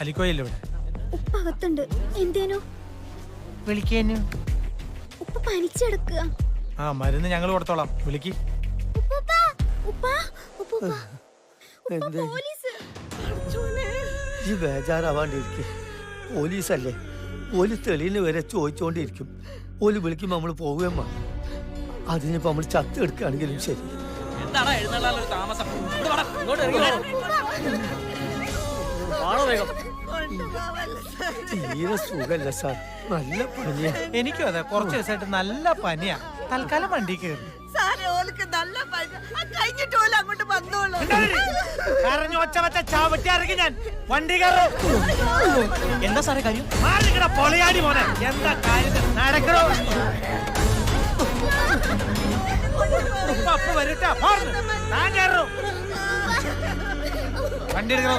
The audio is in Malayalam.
അലിക്കോയില്ല ഇവിടെ ഉപ്പ അകത്തുണ്ട്. എന്തേനു? വിളിക്കാനു. ഉപ്പ പനിച്ചെടുക്കുക ആ മരുന്ന് ഞങ്ങൾ കൊടുത്തോളാം. വിളിക്ക്. ഉപ്പ ഉപ്പ ഉപ്പ എന്തേ? പോലീസ്. ഈ ബേജാറാവാണ്ടിരിക്കും. പോലീസല്ലേ? പോലീസ് തെളിവിന് വരെ ചോദിച്ചോണ്ടിരിക്കും. ഓൽ വിളിക്കുമ്പോ നമ്മൾ പോവുകയും വേണം. അതിനിപ്പോ നമ്മൾ ചത്ത് എടുക്കുകയാണെങ്കിലും ശരി. എഴുന്നള്ളാനൊരു താമസം? ഇങ്ങോട്ട് വാടാ, ഇങ്ങോട്ട് ഇറങ്ങി വാ. വാടോ വേഗം. തീരെ സുഖല്ല സാർ. നല്ല പനിയാ എനിക്കും അതെ കുറച്ച് ദിവസമായിട്ട് നല്ല പനിയാ. തൽക്കാലം വണ്ടി കയറി. നല്ല പനി. ആ, കഴിഞ്ഞിട്ട് ഓല അങ്ങോട്ട് വന്നോളൂ. കരഞ്ഞു ഒച്ച വെച്ച ചാവട്ടി ഇറങ്ങി ഞാൻ. വണ്ടി കയറും. എന്താ സാറേ കാര്യം? മാറി നിക്കടാ, പൊളിയാടി മോനെ. എന്താ കാര്യം? നടക്കണോ അപ്പ വരട്ടാ. ഞാൻ കയറും. വണ്ടി എടുക്കണോ?